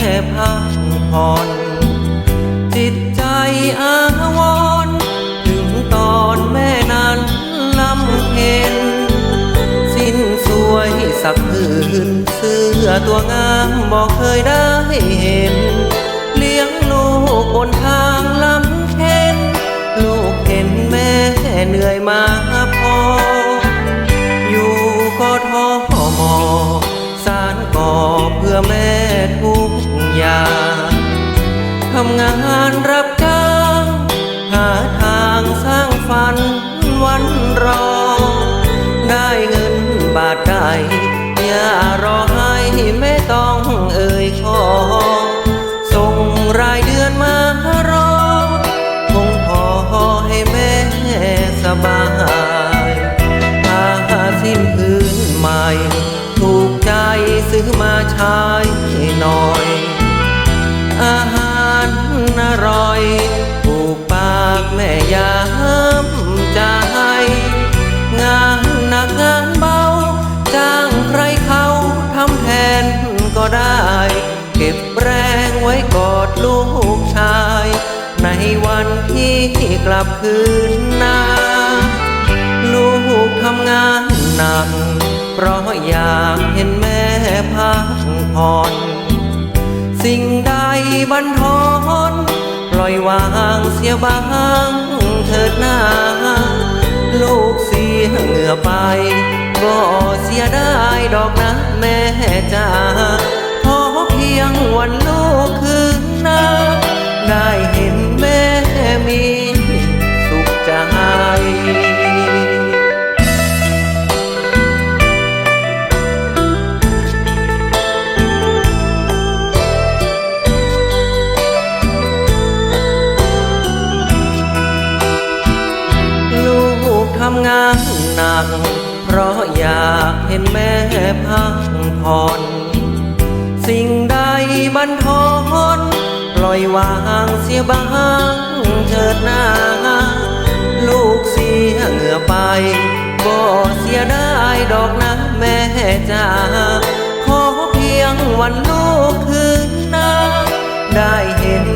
ค่พักผ่อนจิตใจอาวรณ์ถึงตอนแม่นั้นลำเพ็ญสิ้นสวยสักผืนเสื้อตัวงามบอกเคยได้เห็น เลี้ยงลูกบนทางลำเค็นลูกเห็นแม่เหนื่อยมาพอ อยู่ก็ท้อมอสารก่อเพื่อแม่ทุกา ทำงานรับจ้าง หาทางสร้างฝันวันรอ ได้เงินบาทใดอย่ารอให้แม่ต้องเอ่ยขอ ส่งรายเดือนมารอ คงพอให้แม่สบายผ้าสิ้นพื้นใหม่ถูกใจซื้อมาใช้หน่อย อาหารอร่อยถูกปากแม่ยามใจงานหนักงานเบา จ้างใครเขาทำแทนก็ได้ เก็บแรงไว้กอดลูกชาย ในวันที่กลับคืนนาลูกทำงานหนัก เพราะอยากเห็นแม่พักผ่อนสิ่งใด บันทอนปล่อยวางเสียบ้างเถิดหน้าลูกเสียเหงื่อไป ก็เสียได้ดอกนะแม่จ้าขอเพียงวันลูกคืนน้ำงานหนัก เพราะอยากเห็นแม่พักผ่อน สิ่งใดบันทอนปล่อยวางเสียบ้างเถิดหน้า ลูกเสียเหงื่อไปก็เสียได้ดอกนะแม่จ้าขอเพียงวันลูกคืนหน้าได้เห็น